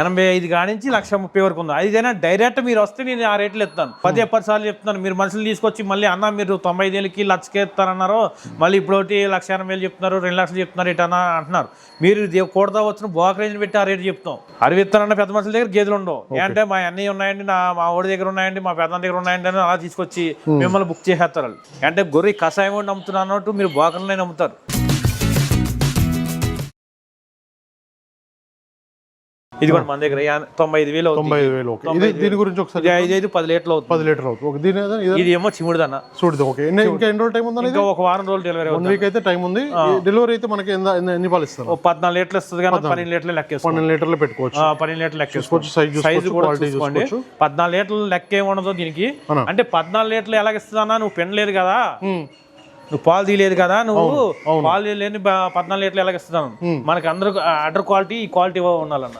ఎనభై ఐదు కాడి నుంచి లక్ష ముప్పై వరకు ఉంది. అదిదైనా డైరెక్ట్ మీరు వస్తే నేను ఆ రేట్లు ఇస్తాను. పదే పది సార్లు చెప్తున్నాను. మీరు మనుషులు తీసుకొచ్చి మళ్ళీ అన్న మీరు తొంభై ఐదేళ్ళకి లక్షకి ఇస్తారన్నారు మళ్ళీ ఇప్పుడు ఒకటి లక్ష ఎనభై వేలు చెప్తున్నారు రెండు లక్షలు చెప్తున్నారు ఇటు అన్న అంటున్నారు. మీరు కూడదా వచ్చిన బ్రోకరేజ్ పెట్టి ఆ రేటు చెప్తాం. అరవై ఇస్తారన్న పెద్ద మనుషుల దగ్గర గేదెలు ఉండవు. అంటే మా అన్నయ్య ఉన్నాయండి నా మా ఓడి దగ్గర ఉన్నాయండి మా పెద్ద దగ్గర ఉన్నాయండి అని అలా తీసుకొచ్చి మిమ్మల్ని బుక్ చేసేస్తారు అంటే గొర్రె కషాయం కూడా నమ్ముతున్నారు అన్నట్టు మీరు బోకర్లనే నమ్ముతారు. ఇది కూడా మన దగ్గర. తొంభై ఐదు వేలు తొంభై ఐదు వేలు ఓకే. ఇది దీని గురించి ఒకసారి ఐదు ఐదు పది లీటర్లు అవుతుంది. పది లీటర్ అవుతుంది. ఓకే దీని ఏదో- ఇది ఏమో చిముడుదన్న చూడదు ఓకే. ఇంకా ఎన్ని రోజులు టైం ఇంకా ఒక వారం రోజులు డెలివరీ వన్ వీక్ అయితే టైం ఉంది. డెలివరీ అయితే మనకి ఎన్ని- పాలు ఇస్తారు? పద్నాలుగు లీటర్లు ఇస్తుంది కానీ పన్నెండు లీటర్లు లెక్కేసుకోండి పన్నెండు లీటర్లు పెట్టుకోవచ్చు. పన్నెండు లీటర్లు లెక్కేసుకోండి కొంచెం సైజ్ సైజు కూడా చూసుకోండి. పద్నాలుగు లీటర్లు లెక్క ఏమి ఉండదు దీనికి? అంటే పద్నాలుగు లీటర్లు ఎలాగ ఇస్తుందన్నా? నువ్వు పెనలేదు కదా. నువ్వు పాలు తీయలేదు కదా నువ్వు పాలు లేని పద్నాలుగు లీటర్లు ఎలాగ ఇస్తున్నాను మనకి అందరూ అడర్ క్వాలిటీ ఈ క్వాలిటీ ఉండాలన్న.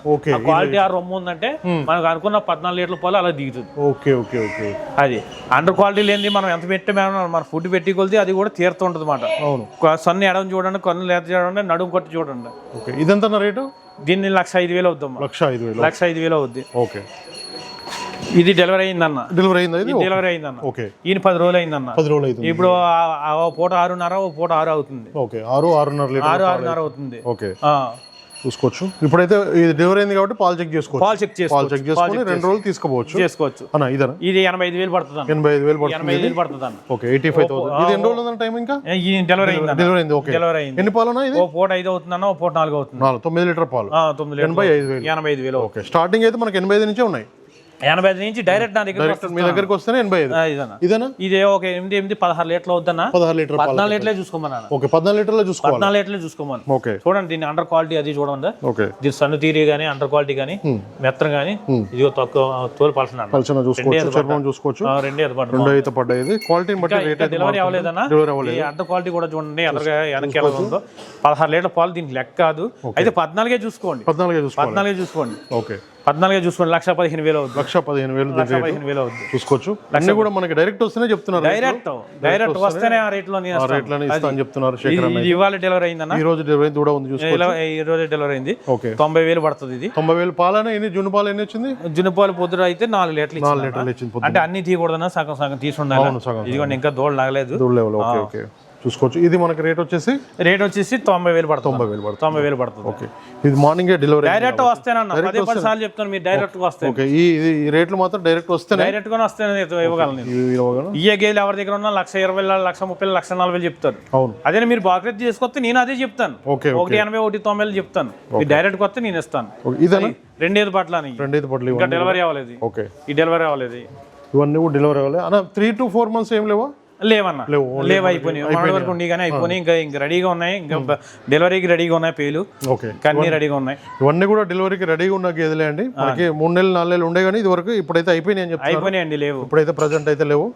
క్వాలిటీ ఆ రొమ్ము ఉందంటే మనకు అనుకున్న పద్నాలుగు లీటర్ల పాలు అలా దిగుతుంది. Okay okay okay. అది అండర్ క్వాలిటీ లేనిది మనం ఎంత పెట్టి మన ఫుడ్ పెట్టి కొలితే అది కూడా తీరుతూ ఉంటుంది అనమాట అవును. సన్ని ఎడం చూడండి కన్ను లేత చూడండి నడుము కొట్టి చూడండి. ఓకే ఇదెంత రేటు? దీన్ని లక్ష ఐదు వేలు అవుద్దమ్మా లక్ష ఐదు వేలు. లక్ష ఐదు వేలు అవుద్ది. ఓకే. ఇది డెలివరీ అయిందన్న. డెలివరీ అయిందా డెలివరీ అయిందన్న. ఓకే. ఈయన పది రోజులు అయిందన్న. పది రోజులు అవుతుంది ఇప్పుడు ఓ పూట ఆరున్నర ఓ పూట ఆరు అవుతుంది. ఓకే. ఆరు ఆరున్నర ఆరు ఆరున్నర అవుతుంది. ఓకే. చూసుకోవచ్చు. ఇప్పుడైతే ఇది డెలివరీ అయింది కాబట్టి పాలు చెక్ చేసుకోవచ్చు. పాలు చెక్ పాలు చేసుకోవచ్చు చెక్ చేసుకొని రెండు రోజులు తీసుకోవచ్చు. చేసుకోవచ్చు. అన్న ఇదనా? ఇది ఎనభై ఐదు వేలు పడుతుంది అన్న ఎనభై ఐదు వేలు పడుతుంది ఎనభై ఐదు వేలు పడుతుంది అన్న ఓకే ఎయిటీ ఫైవ్ థౌసండ్ ఇది ఎన్ని రోజులు టైం ఇంకా? ఈ డెలివరీ అయిందన్న డెలివరీ అయింది ఓకే. డెలివరీ అయింది. ఎన్ని పాలున్నా ఇది? ఓ పూట ఐదు అవుతుందన్న ఓ పూట నాలుగు అవుతుంది. నాలుగు తొమ్మిది లీటర్ పాలు. తొమ్మిది. ఎనభై ఐదు వేలు. ఎనభై ఐదు వేలు అవుతుంది. ఓకే. స్టార్టింగ్ అయితే మనకి ఎనభై ఐదు నుంచే ఉన్నాయి. ఎనభై ఐదు నుంచి డైరెక్ట్ నా దగ్గర డైరెక్ట్ మీ దగ్గరికి వస్తేనే ఎనభై ఐదు. ఇదన్న ఇదేనా? ఇదే ఒక ఎనిమిది ఎనిమిది పదహారు లీటర్లు అవుద్దన్న పదహారు లీటర్ పద్నాలుగు లీటర్లే చూసుకోమన్నా ఓకే పద్నాలుగు లీటర్లో చూసుకోవాలి. పద్నాలుగు లీటర్లే చూసుకోమని ఓకే. చూడండి దీన్ని అండర్ క్వాలిటీ అది చూడండి ఓకే. దీని సన్ను తీరి కానీ అండర్ క్వాలిటీ కానీ మెత్తన కానీ ఇదిగో తక్కువ తోలు పలసిన పలుచన చూసుకోవచ్చు చర్మం చూసుకోవచ్చు. రెండే అది పడ్డ? రెండు అయితే పడ్డాయి క్వాలిటీని బట్టి రేట్ అయితే డెలివరీ అవ్వలేదన్నా? డెలివరీ అవ్వలేదు. అండర్ క్వాలిటీ కూడా చూడండి ఎదరగా వెనక్కి ఎలా ఉందో. పదహారు లీటర్ పాలు దీనికి లెక్క కాదు. అయితే పద్నాలుగే చూసుకోండి. పద్నాలుగే చూసుకోవాలి. పద్నాలుగే చూసుకోండి. ఓకే. పద్నాలుగే చూసుకోండి. లక్ష పదిహేను వేలు అవుతుంది లక్ష పదిహేను వేలు లక్ష పదిహేను వేలు అవుతుంది చూసుకోవచ్చు. అన్ని కూడా మనకి డైరెక్ట్ వస్తేనే చెప్తున్నారు డైరెక్ట్ డైరెక్ట్ వస్తేనే ఆ రేట్లో ఆ ఇస్తాను. రేట్లోనే చెప్తున్నారు ఇది ఇవాళ డెలివరీ అయిందన్న? ఈ రోజు డెలివరీ దూడ ఉంది చూసుకో ఇలా- ఈ రోజు డెలివరీ అయింది. ఓకే. తొంభై వేలు పడుతుంది ఇది. తొంభై వేలు పాలన ఎన్ని జున్ను పాలు ఎన్ని వచ్చింది? జునుపాలు పొద్దున అయితే నాలుగు లీటర్లు నాలుగు లీటర్లు ఇచ్చింది అంటే అన్ని తీయకూడదన్నా సగం సగం తీసుండాలి ఇదిగోండి ఇంకా దోడు లాగలేదు దూడ లెవెల్ ఓకే ఓకే. చూసుకోవచ్చు. ఇది మనకి రేట్ వచ్చేసి? రేట్ వచ్చేసి తొంభై వేలు పడుతుంది. తొంభై వేలు పడుతుంది. తొంభై వేలు పడుతుంది. ఓకే. ఇది మార్నింగే డెలివరీ డైరెక్ట్ వస్తేనన్న. పదే పది సార్లు చెప్తాను మీరు డైరెక్ట్ వస్తే ఓకే. ఈ ఇది రేట్లు మాత్రం డైరెక్ట్ వస్తేనే డైరెక్ట్గా వస్తే ఇవ్వగలను. ఈ గేదెలు ఎవరి దగ్గర ఉన్నా లక్ష ఇరవై లక్ష ముప్పై వేలు, లక్ష నలభై వేలు చెప్తారు. అవును. అదే మీరు బాక్రెట్ తీసుకొస్తే నేను అదే చెప్తాను. ఓకే ఒకటి ఎనభై ఒకటి తొంభై వేలు చెప్తాను. మీరు డైరెక్ట్ వస్తే నేను ఇస్తాను. ఇదేనా? రెండేది పట్ల అని. రెండైదు పట్లు ఇంకా డెలివరీ అవ్వలేదు. ఓకే. ఈ డెలివరీ అవ్వలేదు. ఇవన్నీ కూడా డెలివరీ అవ్వాలి అన్న త్రీ టు ఫోర్ మంత్స్ ఏం లేవా? లేవన్నా. లేవు, అయిపోయినాయి. మన వరకు కానీ అయిపోయినాయి. ఇంకా ఇంకా రెడీగా ఉన్నాయి. ఇంకా డెలివరీకి రెడీగా ఉన్నాయి పేలు. ఓకే. కన్నీ రెడీగా ఉన్నాయి. ఇవన్నీ కూడా డెలివరీకి రెడీగా ఉన్న గేదెలే అండి? మనకి మూడు నెలలు నాలుగు నెలలు ఉండే కానీ ఇది వరకు ఇప్పుడైతే అయిపోయినాయి అని చెప్తాను అయిపోయినాయండి లేవు. ఇప్పుడైతే ప్రజెంట్ అయితే లేవు.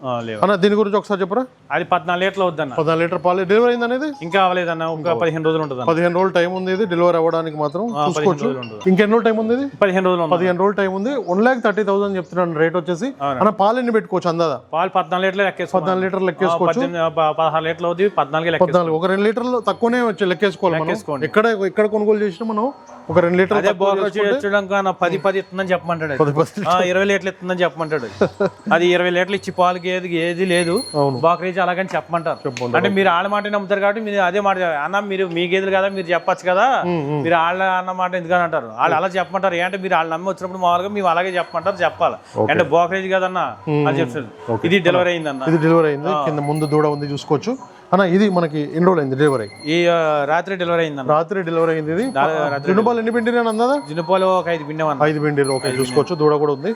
అన్న దీని గురించి ఒకసారి చెప్పరా? అది పద్నాలుగు లీటర్లు వద్దన్న పద్నాలుగు లీటర్ పాలు. డెలివరీ అయింది అనేది? ఇంకా అవ్వలేదన్న. ఇంకా పదిహేను రోజులు ఉంటుంది పదిహేను రోజులు టైం ఉంది ఇది. డెలివరీ అవ్వడానికి మాత్రం చూసుకోవచ్చు. ఇంకెన్ని రోజులు టైం ఉంది పదిహేను రోజులు పదిహేను రోజులు టైం ఉంది. వన్ ల్యాక్ థర్టీ థౌసండ్ చెప్తున్నాను రేట్ వచ్చేసి. అన్న పాలు ఎన్ని పెట్టుకోవచ్చు అందాదా? పాలు పద్నాలుగు లీటర్లు పద్నాలుగు లీటర్లు లెక్కేసుకోవచ్చు. పదహారు లీటర్లు అవుతుంది పద్నాలుగు పద్నాలుగు. ఒక రెండు లీటర్లు తక్కువనే వచ్చి లెక్కేసుకోవాలి మనం. ఎక్కడ ఎక్కడ కొనుగోలు చేసినా మనం ఒక రెండు లీటర్లు అదే బోకర్ చేయడం కన్నా పది పది ఇస్తుందని చెప్పమంటాడు ఇరవై లీటర్లు ఇస్తుందని చెప్పమంటాడు అది. ఇరవై లీటర్లు ఇచ్చి పాలకి ఏది ఏది లేదు. బాకరేజ్ అలాగని చెప్పమంటారు. అంటే మీరు వాళ్ళ మాట నమ్ముతారు కాబట్టి మీరు అదే మాట. అన్న మీరు మీ గేదెలు కదా మీరు చెప్పొచ్చు కదా. మీరు వాళ్ళ అన్న మాట ఎందుకని అంటారు? వాళ్ళు అలా చెప్పమంటారు. ఏంటంటే మీరు వాళ్ళు నమ్మి వచ్చినప్పుడు మామూలుగా మేము అలాగే చెప్పమంటారు చెప్పాలి. అంటే బోకరేజ్ కదన్న? అని చెప్తారు ఇది డెలివరీ అయిందన్న? ఇది డెలివరీ అయింది. కింద ముందు దూడ ఉంది చూసుకోవచ్చు. అన్న ఇది మనకి ఎన్ని రోజులు అయింది డెలివరీ ఈ రాత్రి డెలివరీ అయిందన్న. రాత్రి డెలివరీ అయింది ఇది? జునుబాలు ఎన్ని పిండి నేను అందా జినుపాలు ఒక ఐదు పిండేమన్న ఐదు పిండి ఓకే చూసుకోవచ్చు. దూడ కూడా ఉంది.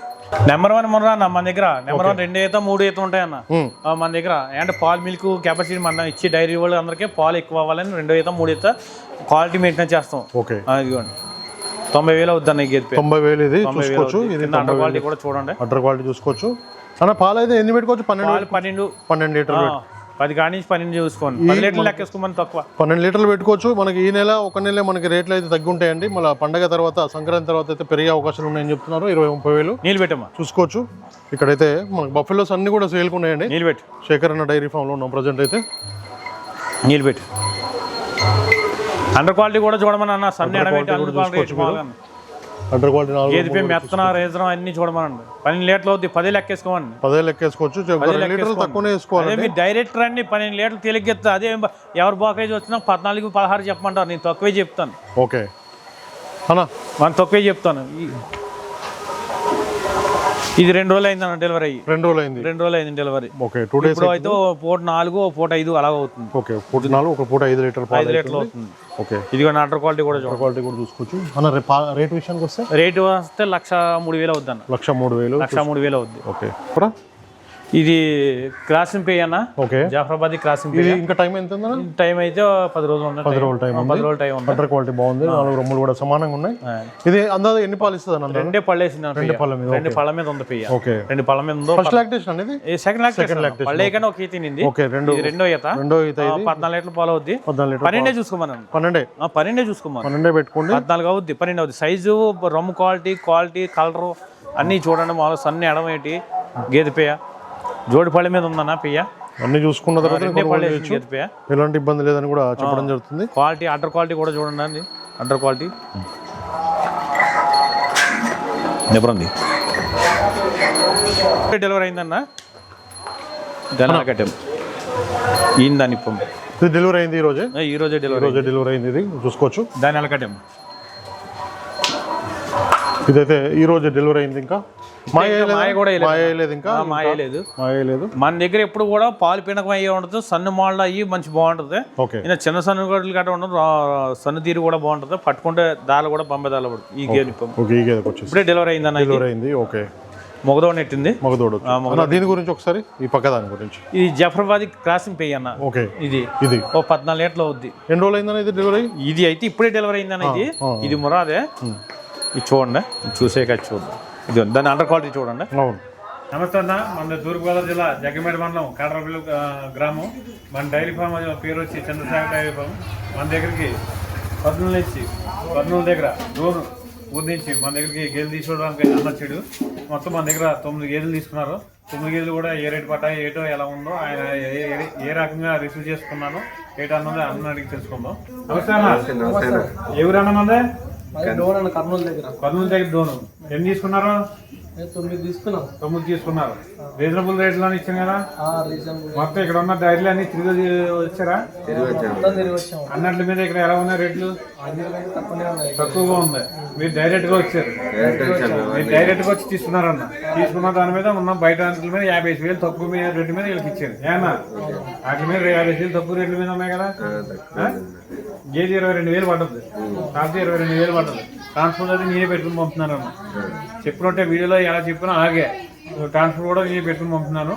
నెంబర్ వన్ మొన్న అన్న మన దగ్గర. నెంబర్ వన్ రెండు ఈత మూడు ఉంటాయన్న. ఉమ్. ఆ, మన దగ్గర. అంటే పాల్ మిల్క్ కెపాసిటీ మన ఇచ్చి డైరీ వాళ్ళు అందరికీ పాలు ఎక్కువ అవ్వాలని రెండో ఈత మూడు ఈత క్వాలిటీ మెయింటైన్ చేస్తాం. ఓకే. ఇదిగోండి. తొంభై వేలు ఈ గేదె తొంభై వేలు ఇది చూసుకోవచ్చు. ఇది అండర్ క్వాలిటీ కూడా చూడండి. అటర్ క్వాలిటీ చూసుకోవచ్చు. అన్న పాలు అయితే ఎన్ని పెట్టుకోవచ్చు? పన్నెండు పన్నెండు. పన్నెండు లీటర్లు పది కాడి నుంచి పన్నెండు చూసుకోండి. పది లీటర్లు లెక్కేసుకోమని తక్కువ. పన్నెండు లీటర్లు పెట్టుకోవచ్చు. మనకి ఈ నెల ఒక నెల మనకి రేట్లు అయితే తగ్గి ఉంటాయండి మళ్ళీ పండగ తర్వాత సంక్రాంతి తర్వాత అయితే పెరిగే అవకాశాలు ఉన్నాయని చెప్తున్నారు. ఇరవై ముప్పై వేలు నీళ్ళు పెట్టమ్మా. చూసుకోవచ్చు. ఇక్కడైతే మనకి బఫెలోస్ అన్ని కూడా సేల్కి ఉన్నాయండి. నీళ్ళు పెట్టు. శేఖర్ అన్న డైరీ ఫామ్లో ఉన్నాం ప్రజెంట్ అయితే. నీళ్ళు పెట్టు. అండర్ క్వాలిటీ కూడా చూడమని అన్న సన్న అండర్ క్వాలిటీ నాలుగు పే మెత్తన రేజరం అన్ని చూడమనండి. పన్నెండు లీటర్లు అవుద్ది పది లెక్కేసుకోమండి పదే లెక్కేసుకోవచ్చు లీటర్లు లెక్కేసుకోండి. తక్కువనే వేసుకోవాలి అదే మీరు డైరెక్ట్ రండి పన్నెండు లీటర్లు తెలియగెత్తా అదే ఎవరు బోకేజ్ వచ్చినా పద్నాలుగు పదహారు చెప్పమంటారు. నేను తక్కువే చెప్తాను. ఓకే. అన్న. మనం తక్కువే చెప్తాను. ఇది రెండు రోజులు అయిందన్న డెలివరీ అయ్యి. రెండు రోజులు అయింది. రెండు రోజులు అయింది డెలివరీ. ఓకే టూ డేస్ అయితే పూట నాలుగు పూట ఐదు అలా అవుతుంది ఓకే పూట నాలుగు ఒక పూట ఐదు లీటర్ ఐదు లీటర్లు అవుతుంది. ఓకే. ఇది కూడా అండర్ క్వాలిటీ కూడా క్వాలిటీ కూడా చూసుకోవచ్చు. పా- రేట్ విషయానికి వస్తే? రేటు వస్తే లక్ష మూడు వేలు అవుద్ది అన్న. లక్ష మూడు వేలు లక్ష మూడు వేలు అవుద్ది. ఓకే. ఇది క్రాసింగ్ పే అన్న. ఓకే. జాఫరాబాద్ క్రాసింగ్ పే ఇది ఇంకా టైం ఎంత టైం అయితే పది రోజులు ఉంది పది రోజుల టైం ఉంది. పది రోజులు టైం ఉంది. అండర్ క్వాలిటీ బాగుంది. నాలుగు రొమ్ములు కూడా సమానంగా ఉన్నాయి. ఇది అందాజ ఎన్ని పాలు ఇస్తుంది అన్న రెండే పళ్ళేసింది అన్న పెయ్య. పళ్ళ మీద, రెండు పళ్ళ మీద ఉంది పెయ్య. ఓకే. రెండు పళ్ళ మీద ఉందో ఫస్ట్ లాక్టేషన్ అనేది సెకండ్ లాక్ పళ్ళే కానీ ఒక ఈత తినింది. ఓకే రెండు ఇది రెండో ఈత. రెండో ఈత ఇది. పద్నాలుగు లీటర్లు పాలు అవుద్ది. పద్నాలుగు లీటర్ పన్నెండే చూసుకోమన్నాను పన్నెండే? ఆ, పన్నెండే చూసుకోమన్నాను పన్నెండే పెట్టుకోండి. పద్నాలుగు అవుద్ది పన్నెండు అవుద్ది. సైజు రమ్ము క్వాలిటీ క్వాలిటీ కలరు అన్నీ చూడండి మామూలు సన్ని ఎడమేటి గేదె పేయ. జోడి పళ్ళ మీద ఉందన్న పెయ్య? అన్ని చూసుకున్న తర్వాత ఎలాంటి ఇబ్బంది లేదని కూడా చెప్పడం జరుగుతుంది. క్వాలిటీ అండర్ క్వాలిటీ కూడా చూడండి అండి. Under quality. నిబ్రంది డెలివరీ అయిందన్న? దాని కట్టాం. ఈయన ఇప్పం ఇది డెలివరీ అయింది ఈ రోజే? ఈ రోజే ఈ డెలివరీ రోజే డెలివరీ అయింది ఇది. చూసుకోవచ్చు. దాని ఎలా కట్టాం. ఇదైతే ఈ రోజే డెలివరీ అయింది ఇంకా. మాయ ఇంకా కూడా వేయలేదు. మాయ లేదు ఇంకా? మాయ లేదు మాయ లేదు మన దగ్గర ఎప్పుడు కూడా పాలు పినకం అయ్యి ఉంటుంది సన్ను మాళ్ళు అయ్యి మంచి బాగుంటుంది. ఓకే. ఈయన చిన్న సన్ను గడ్డలు గట్ట ఉండదు సన్ను తీరు కూడా బాగుంటుంది. పట్టుకుంటే దాలు కూడా పంపే దాలు ఈ గేదె ఇప్పుడే డెలివరీ ఇది. డెలివరీ అయింది ఓకే. మొగదోడు నెట్టింది. మగదోడు అన్న దీని గురించి ఒకసారి ఈ పక్క దాని గురించి. ఇది జఫర్బాద్ క్రాసింగ్ పెయ్యి అన్న. ఓకే. ఇది. ఇది. ఓ పద్నాలుగు లీటర్లు అవుద్ది. ఎన్ని రోజులు అయిందన్న ఇది డెలివరీ ఇది అయితే ఇప్పుడే డెలివరీ అయిందన్న ఇది. ఇది మురాదే. ఇది చూడండి చూసేక చూద్దాం. ఇది దాని అండర్ క్వాలిటీ చూడండి. అవును. నమస్తే అన్న మన తూర్పుగోదావరి జిల్లా జగ్గమేట మండలం కాటరపల్లి గ్రామం. మన డైరీ ఫామ్ అది పేరు వచ్చి చంద్రసాగర్ డైరీ ఫామ్. మన దగ్గరికి కర్నూలు నుంచి కర్నూలు దగ్గర డోను ఊరి నుంచి మన దగ్గరికి గేదెలు తీసుకోవడానికి అన్న వచ్చాడు. మొత్తం మన దగ్గర తొమ్మిది గేదెలు తీసుకున్నారు. తొమ్మిది గేదెలు కూడా ఏ రేటు పట్టాయి ఏటో ఎలా ఉందో ఆయన ఏ- రకంగా రిసీవ్ చేసుకున్నాను ఏటో అన్నది అన్న అడిగి తెలుసుకుందాం. నమస్తే అన్న. ఎవరు అన్నదే మరి డోర్ అన్న కర్నూలు దగ్గర. కర్నూలు దగ్గర డోను ఎన్ని తీసుకున్నారు? నేను తొమ్మిది తీసుకున్నాం. తొమ్మిది తీసుకున్నారు. రీజనబుల్ రేట్లో ఇచ్చాను కదా? ఆ రీజన్ మొత్తం ఇక్కడ ఉన్న డైరీలు అన్ని తిరిగి వచ్చారా అన్నట్ల మీద ఇక్కడ ఎలా ఉన్నాయి రేట్లు? అయితే తక్కువగా ఉంది. మీరు డైరెక్ట్గా వచ్చారు. మీరు డైరెక్ట్గా వచ్చి తీసుకున్నారన్న. తీసుకున్న దాని మీద ఉన్న బయట వాటి మీద యాభై ఐదు వేలు తక్కువ మీద రేటు మీద వీళ్ళకి ఇచ్చారు. ఏమన్నా? వాటి మీద యాభై ఐదు వేలు తక్కువ రేట్ల మీద ఉన్నాయి కదా? గేజీ ఇరవై రెండు వేలు పడుతుంది కాఫీ ఇరవై రెండు వేలు పడుతుంది ట్రాన్స్పోర్ట్ అది నేనే పెట్టుకుని పంపుతున్నాను అన్న చెప్పినట్టే వీడియోలో ఎలా చెప్పినా అలాగే ట్రాన్స్పోర్ట్ కూడా నేనే పెట్టుకుని పంపుతున్నాను.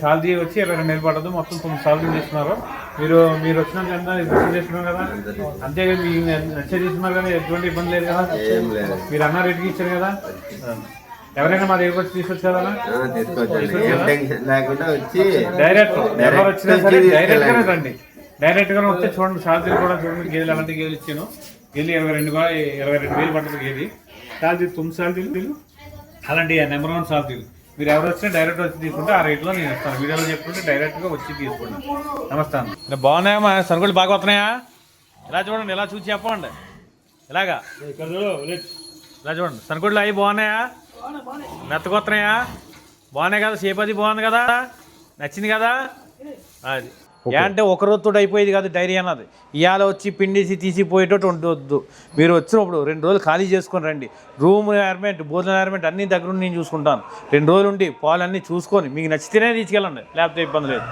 సాలరీ వచ్చి ఇరవై రెండు వేలు పడదు. మొత్తం తొమ్మిది సాలరీ తీసుకున్నారు మీరు మీరు వచ్చినాక ఎంత రిసీవ్ చేసుకున్నారు కదా? అంతేగా మీకు నచ్చే తీసుకున్నారు కదా? ఎటువంటి ఇబ్బంది లేదు కదా? మీరు అన్న రేటుకి ఇచ్చారు కదా? ఎవరైనా మా దగ్గరకు వచ్చి తీసుకొచ్చారా? డైరెక్ట్ ఎవరు వచ్చినా సరే డైరెక్ట్ గానే రండి. డైరెక్ట్ గానే వస్తే చూడండి సాలరీ కూడా చూడండి. గేదెలు అలాంటి గేదెలు ఇచ్చాను. గేదెలు ఇరవై రెండు ఇరవై రెండు వేలు పడుతుంది గేది. సాలరీ తొమ్మిది సాలరీలు అలాంటి నెంబర్ వన్ సాలరీలు. మీరు ఎవరు వచ్చినా డైరెక్ట్ వచ్చి తీసుకుంటే ఆ రేట్లో నేను ఇస్తాను. వీడియోలో చెప్పుకుంటే డైరెక్ట్గా వచ్చి తీసుకోండి. నమస్తే బాగున్నాయా మా సరుకులు బాగా వస్తున్నాయా? ఇలా చూడండి ఇలా చూసి చెప్పండి. ఇలాగా. ఇలా చూడండి సరుకుళ్ళు అవి బాగున్నాయా? మెత్తకొస్తున్నాయా బాగున్నాయి కదా సేపు అది బాగుంది కదా? నచ్చింది కదా? అది. అంటే ఒక రోజుతో అయిపోయేది కాదు డైరీ అన్నది. ఇవాళ వచ్చి పిండేసి తీసిపోయేటట్టు ఉండొద్దు. మీరు వచ్చినప్పుడు రెండు రోజులు ఖాళీ చేసుకొని రండి. రూమ్ అరేంజ్మెంట్ భోజన అరేంజ్మెంట్ అన్ని దగ్గర నేను చూసుకుంటాను. రెండు రోజులు ఉండి పాలు అన్ని చూసుకొని మీకు నచ్చితేనే తీసుకెళ్ళండి. లేకపోతే ఇబ్బంది లేదు.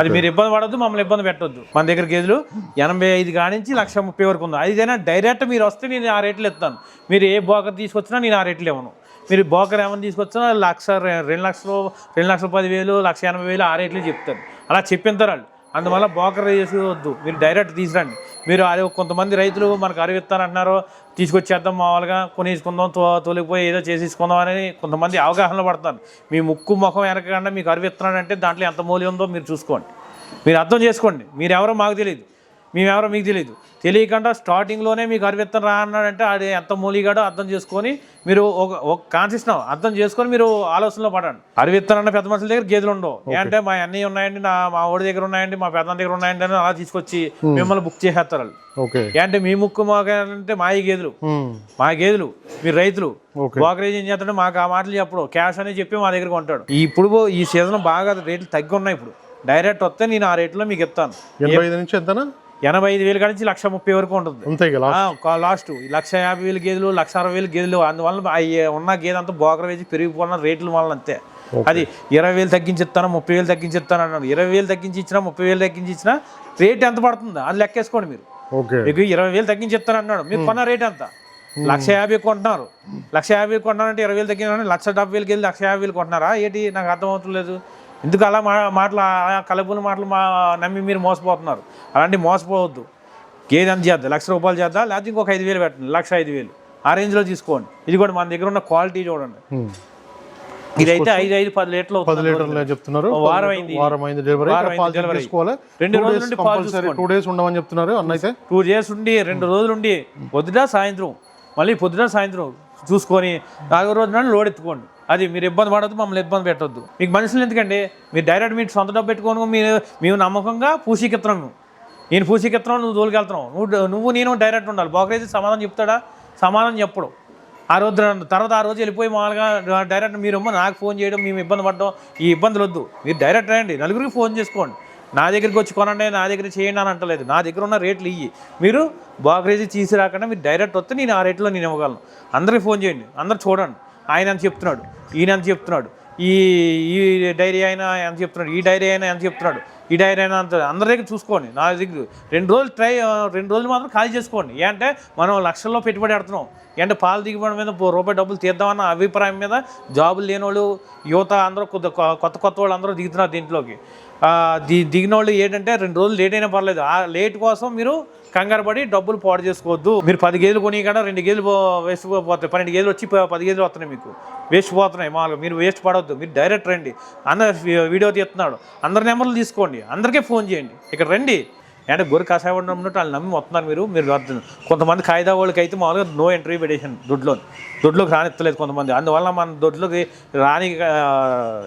అది మీరు ఇబ్బంది పడొద్దు మమ్మల్ని ఇబ్బంది పెట్టొద్దు. మన దగ్గర గేదెలు ఎనభై ఐదు కాడి నుంచి లక్ష ముప్పై వరకు ఉంది. అదిదైనా డైరెక్ట్ మీరు వస్తే నేను ఆ రేట్లు ఇస్తాను. మీరు ఏ బోకర్ తీసుకొచ్చినా నేను ఆ రేట్లు ఇవ్వను. మీరు బోకర్ ఏమైనా తీసుకొచ్చినా లక్ష రెండు లక్షలు రెండు లక్షల పదివేలు లక్ష ఎనభై వేలు ఆ రేట్లు చెప్తారు. అలా చెప్పింతారు వాళ్ళు అందువల్ల బోకర్ చేసి వద్దు. మీరు డైరెక్ట్ తీసురండి మీరు అది కొంతమంది రైతులు మనకు అరివిస్తారంటున్నారు తీసుకొచ్చేద్దాం మామూలుగా కొనేసుకుందాం తో తొలిగిపోయి ఏదో చేసేసుకుందాం అని కొంతమంది అవగాహన పడతారు. మీ ముక్కు ముఖం వెనకకుండా మీకు అరివిస్తున్నాడంటే దాంట్లో ఎంత మూల్యం ఉందో మీరు చూసుకోండి. మీరు అర్థం చేసుకోండి. మీరు ఎవరో మాకు తెలియదు మేమెవరో మీకు తెలియదు తెలియకుండా స్టార్టింగ్లోనే మీకు అరవిత్తనం రా అన్నాడంటే అది ఎంత మూలిగాడో అర్థం చేసుకొని మీరు ఒక ఒక కాన్షియస్ అర్థం చేసుకొని మీరు ఆలోచనలో పడండి. అరవిత్తనం అన్న పెద్ద మనుషుల దగ్గర గేదెలు ఉండవు. ఏంటంటే మా అన్నయ్య ఉన్నాయండి నా మా ఓడి దగ్గర ఉన్నాయండి మా పెద్ద దగ్గర ఉన్నాయండి అని అలా తీసుకొచ్చి మిమ్మల్ని బుక్ చేసేస్తారు ఏంటంటే మీ ముక్కు మాకంటే మా గేదెలు. మా గేదెలు మీరు రైతులు. ఓకే. బ్రోకరేజ్ ఏం చేస్తాడు మాకు ఆ మాటలు చెప్పడు. క్యాష్ అని చెప్పి మా దగ్గర కొంటాడు. ఇప్పుడు ఈ సీజన్ బాగా రేట్లు తగ్గి ఉన్నాయి ఇప్పుడు. డైరెక్ట్ వస్తే నేను ఆ రేట్లో మీకు ఇస్తాను. ఎనభై ఐదు నుంచి ఎంతనా? ఎనభై ఐదు వేలు కాడ నుంచి లక్ష ముప్పై వరకు ఉంటుంది. అంతే లాస్ట్ లక్ష యాభై వేలు గేదెలు లక్ష అరవై వేలు గేదెలు అందువల్ల అయ్యి ఉన్న గేదె అంతా బ్రోకరేజ్ పెరిగిపోయిన రేట్ల వల్ల అంతే. అది ఇరవై వేలు తగ్గించిస్తాను ముప్పై వేలు తగ్గించిస్తాను అన్నాడు. ఇరవై వేలు తగ్గించి ఇచ్చినా ముప్పై వేలు తగ్గించి ఇచ్చినా రేట్ ఎంత పడుతుంది? అది లెక్కేసుకోండి మీరు. ఓకే. మీకు ఇరవై వేలు తగ్గించి ఇస్తాను అన్నాడు. మీకు కొన్న రేట్ ఎంత? లక్ష యాభై కొంటున్నారు. లక్ష యాభై కొంటున్నారంటే ఇరవై వేలు తగ్గిన లక్ష డెబ్బై వేలకి వెళ్ళి లక్ష యాభై వేలు కొంటున్నారా? ఏంటి? నాకు అర్థం అవుతలేదు ఎందుకు అలా మా మాటలు ఆ కలుపుల మాటలు మా నమ్మి మీరు మోసపోతున్నారు? అలాంటి మోసపోవద్దు. గేదె ఎంత చేద్దా? లక్ష రూపాయలు చేద్దా? లేకపోతే ఇంకొక ఐదు వేలు పెట్టండి. లక్ష ఐదు వేలు. ఆ రేంజ్లో తీసుకోండి. ఇది కూడా మన దగ్గర ఉన్న క్వాలిటీ చూడండి. ఇదైతే ఐదు ఐదు పది లీటర్లు పది లీటర్లు చెప్తున్నారు. వారం అయింది. వారం అయింది డెలివరీ రెండు రోజుల డేస్ నుండి కంపల్సరీ టూ డేస్ ఉండమని చెప్తున్నారు అన్న అయితే టూ డేస్ ఉండి రెండు రోజులు ఉండి పొద్దున సాయంత్రం మళ్ళీ పొద్దున సాయంత్రం చూసుకొని నాలుగో రోజు నాడు లోడ్ ఎత్తుకోండి. అది మీరు ఇబ్బంది పడద్దు మమ్మల్ని ఇబ్బంది పెట్టొద్దు. మీకు మనుషులు ఎందుకండి? మీరు డైరెక్ట్ మీరు సొంత డబ్బు పెట్టుకోను మీరు మేము నమ్మకంగా పూసీకిత్తున్నాం మేము. నేను పూసీకిత్తున్నాం నువ్వు తోలుకెళ్తున్నావు నువ్వు నువ్వు నేను డైరెక్ట్ ఉండాలి. బోకరేజ్ సమాధానం చెప్తాడా? సమాధానం చెప్పడు. ఆ రోజు తర్వాత ఆ రోజు వెళ్ళిపోయి మామూలుగా డైరెక్ట్ మీరు నాకు ఫోన్ చేయడం మేము ఇబ్బంది పడడం ఈ ఇబ్బందులు వద్దు. మీరు డైరెక్ట్ రండి. నలుగురికి ఫోన్ చేసుకోండి. నా దగ్గరికి వచ్చి కొనండి నా దగ్గర చేయండి అని అంటలేదు. నా దగ్గర ఉన్న రేట్లు ఇవి మీరు బాకరేజీ తీసి రాకుండా మీరు డైరెక్ట్ వస్తే నేను ఆ రేట్లో నేను ఇవ్వగలను. అందరికీ ఫోన్ చేయండి. అందరు చూడండి. ఆయన ఎంత చెప్తున్నాడు? ఈయన ఎంత చెప్తున్నాడు? ఈ ఈ డైరీ అయినా ఎంత చెప్తున్నాడు? ఈ డైరీ అయినా ఎంత చెప్తున్నాడు? ఈ డైరీ అయినా అంత అందరి దగ్గర చూసుకోండి. నా దగ్గర రెండు రోజులు ట్రై రెండు రోజులు మాత్రం ఖాళీ చేసుకోండి. ఏంటంటే మనం లక్షల్లో పెట్టుబడి పెడుతున్నాం. ఏంటంటే పాలు దిగుబడి మీద రూపాయి డబ్బులు తీద్దామన్న అభిప్రాయం మీద జాబులు లేని వాళ్ళు యువత అందరూ కొత్త కొత్త వాళ్ళు అందరూ దిగుతున్నారు దీంట్లోకి. ది దిగిన వాళ్ళు ఏంటంటే రెండు రోజులు లేట్ అయినా పర్లేదు. ఆ లేట్ కోసం మీరు కంగారు పడి డబ్బులు పాడు చేసుకోవద్దు. మీరు పది గేదెలు కొని రెండు గేదెలు పో- వేస్ట్ పోతాయి పన్నెండు గేదెలు వచ్చి పది గేదెలు వస్తున్నాయి మీకు. వేస్ట్ పోతున్నాయి మామూలుగా. మీరు వేస్ట్ పడవద్దు. మీరు డైరెక్ట్ రండి. అందరు వీడియో తీస్తున్నాడు. అందరి నెంబర్లు తీసుకోండి. అందరికీ ఫోన్ చేయండి. ఇక్కడ రండి. అంటే గొర్రె కషాయం ఉన్నట్టు వాళ్ళు నమ్మి వస్తున్నారు మీరు. మీరు వద్దు. కొంతమంది కాయిదా వాళ్ళకి అయితే మామూలుగా నో ఎంట్రీ పెడేషన్ దొడ్లో దొడ్లోకి రానిత్తలేదు కొంతమంది. అందువల్ల మన దొడ్లోకి రాని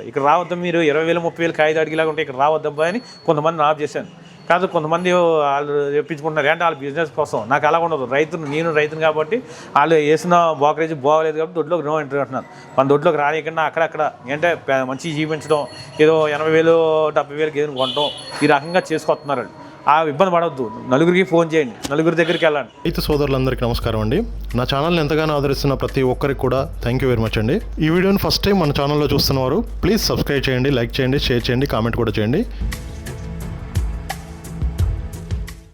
ఇక్కడ రావద్దు మీరు. ఇరవై వేలు ముప్పై వేలు కాయిదా అడిగేలాగా ఉంటే ఇక్కడ రావద్దబ్బా అని కొంతమంది ఆఫ్ చేశాను. కాదు కొంతమంది వాళ్ళు చెప్పించుకుంటున్నారు. అంటే వాళ్ళ బిజినెస్ కోసం? నాకు అలా ఉండదు. రైతును నేను రైతును కాబట్టి వాళ్ళు వేసిన బాకరేజ్ బాగలేదు కాబట్టి దొడ్లోకి నో ఎంట్రీ అంటున్నాను మన దొడ్లోకి రానియకుండా అక్కడక్కడ అంటే మంచి జీవించడం ఏదో ఎనభై వేలు డెబ్బై వేలు గేదెలు కొనడం ఈ రకంగా చేసుకొస్తున్నారు వాళ్ళు. ఆ ఇబ్బంది పడవద్దు నలుగురికి ఫోన్ చేయండి. నలుగురి దగ్గరికి వెళ్ళండి. రైతు సోదరులందరికీ నమస్కారం అండి. నా ఛానల్ని ఎంతగానో ఆదరిస్తున్న ప్రతి ఒక్కరికి కూడా థ్యాంక్ యూ వెరీ మచ్ అండి. ఈ వీడియోని ఫస్ట్ టైం మన ఛానల్లో చూస్తున్నవారు ప్లీజ్ సబ్స్క్రైబ్ చేయండి లైక్ చేయండి షేర్ చేయండి కామెంట్ కూడా చేయండి.